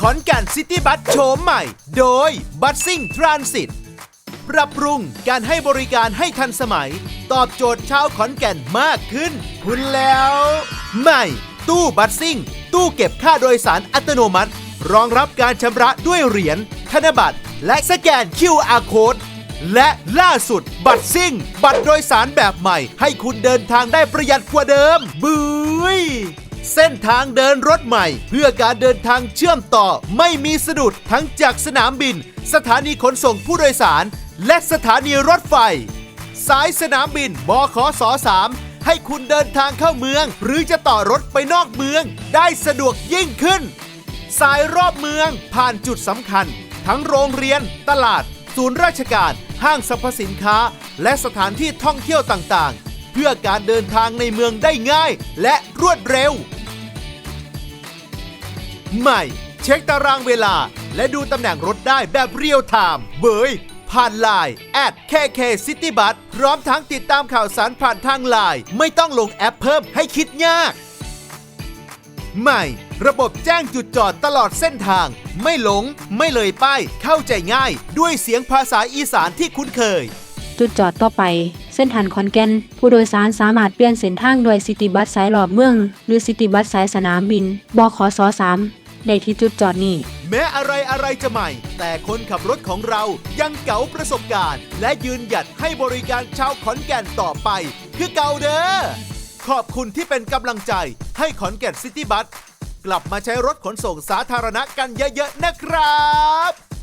ขอนแก่นซิตี้บัสโฉมใหม่ โดยบัสซิ่งทรานสิตปรับปรุงการให้บริการให้ทันสมัย ตอบโจทย์ชาวขอนแก่นมากขึ้น คุณแล้ว ใหม่ ตู้บัสซิ่ง ตู้เก็บค่าโดยสารอัตโนมัติ รองรับการชำระด้วยเหรียญธนบัตร และสแกน QR code และล่าสุด บัตรซิ่ง บัตรโดยสารแบบใหม่ ให้คุณเดินทางได้ประหยัดกว่าเดิมบุย เส้นทางเดินรถใหม่ เพื่อการเดินทางเชื่อมต่อไม่มีสะดุดทั้งจากสนามบิน สถานีขนส่งผู้โดยสาร และสถานีรถไฟ สายสนามบินบขส3ให้คุณเดินทางเข้าเมือง หรือจะต่อรถไปนอกเมือง ได้สะดวกยิ่งขึ้น สายรอบเมืองผ่านจุดสำคัญ ทั้งโรงเรียน ตลาด ศูนย์ราชการ ห้างสรรพสินค้า และสถานที่ท่องเที่ยวต่างๆ เพื่อการเดินทางในเมืองได้ง่าย และรวดเร็ว ใหม่ เช็คตารางเวลา และดูตำแหน่งรถได้แบบเรียลไทม์เบยผ่านไลน์ at kk city bus พร้อมทั้งติดตามข่าวสารผ่านทางไลน์ไม่ต้องลงแอปเพิ่มให้คิดยาก ใหม่ ระบบแจ้งจุดจอดตลอดเส้นทาง ไม่หลง ไม่เลยป้าย เข้าใจง่าย ด้วยเสียงภาษาอีสานที่คุ้นเคย จุดจอดต่อไป เส้นทางขอนแก่น ผู้โดยสารสามารถเปลี่ยนเส้นทางด้วยซิตี้บัสสายรอบเมือง หรือซิตี้บัสสายสนามบินบขส3 ในที่จุดจอดนี่ แม้อะไรอะไรจะใหม่ แต่คนขับรถของเรายังเก๋าประสบการณ์ และยืนหยัดให้บริการชาวขอนแก่นต่อไป คือเก่าเด้อขอบคุณที่เป็นกำลังใจให้ขอนแก่นซิตี้บัสกลับมาใช้รถขนส่งสาธารณะกันเยอะๆนะครับ